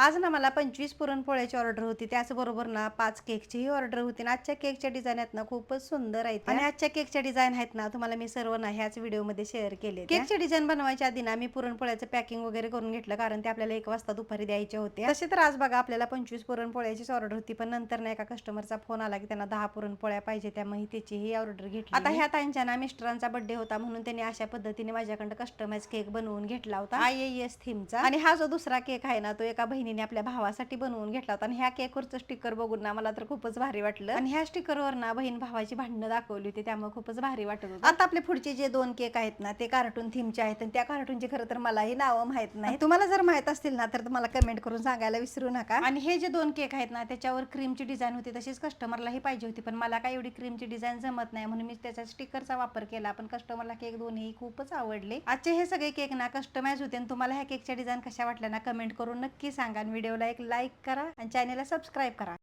आज ना मला पंचवीस पुरणपोळ्याची ऑर्डर होती. त्याचबरोबर ना पाच केकचीही ऑर्डर होती. आणि आजच्या केकच्या डिझाईन आहेत ना खूपच सुंदर आहेत आणि आजच्या केकच्या डिझाईन आहेत ना तुम्हाला मी सर्व ना ह्याच व्हिडिओमध्ये शेअर केले केकचे डिझाईन बनवायच्या आधी ना मी पुरणपोळ्याचं पॅकिंग वगैरे करून घेतलं. कारण ते आपल्याला एक वाजता दुपारी द्यायचे होते. तसे तर आज बघा आपल्याला पंचवीस पुरणपोळ्याचीच ऑर्डर होती. पण नंतर ना एका कस्टमरचा फोन आला की त्यांना दहा पुरणपोळ्या पाहिजे त्यामुळे त्याचीही ऑर्डर घेतली आता ह्या ताईंच्या ना मिस्टरांचा बर्थडे होता म्हणून त्यांनी अशा पद्धतीने माझ्याकडे कस्टमाइज केक बनवून घेतला होता. आय एस थीमचा आणि हा जो दुसरा केक आहे ना तो एका बहिणीने आपल्या भावासाठी बनवून घेतला होता आणि ह्या केकवरचं स्टिकर बघून ना मला तर खूपच भारी वाटलं. आणि ह्या स्टिकरवर ना बहीण भावाची भांडणं दाखवली होती त्यामुळे खूपच भारी वाटत होतं. आता आपले पुढचे जे दोन केक आहेत ना ते कार्टून थीमचे आहेत आणि त्या कार्टूनचे खरं तर मलाही नावं माहीत नाही तुम्हाला जर माहीत असतील ना तर मला कमेंट करून सांगायला विसरू नका. आणि हे जे दोन केक आहेत ना त्याच्यावर क्रीमची डिझाईन होती तशीच कस्टमरलाही पाहिजे होती पण मला काय एवढी क्रीमची डिझाईन जमत नाही म्हणून मी त्याच्या स्टिकरचा वापर केला. पण कस्टमरला केक दोन्ही खूपच आवडले. आजचे हे सगळे केक ना कस्टमाइज होते आणि तुम्हाला ह्या केकच्या डिझाईन कशा वाटल्या ना कमेंट करून नक्की सांगा आणि व्हिडिओला एक लाईक करा आणि चॅनेलला सबस्क्राईब करा.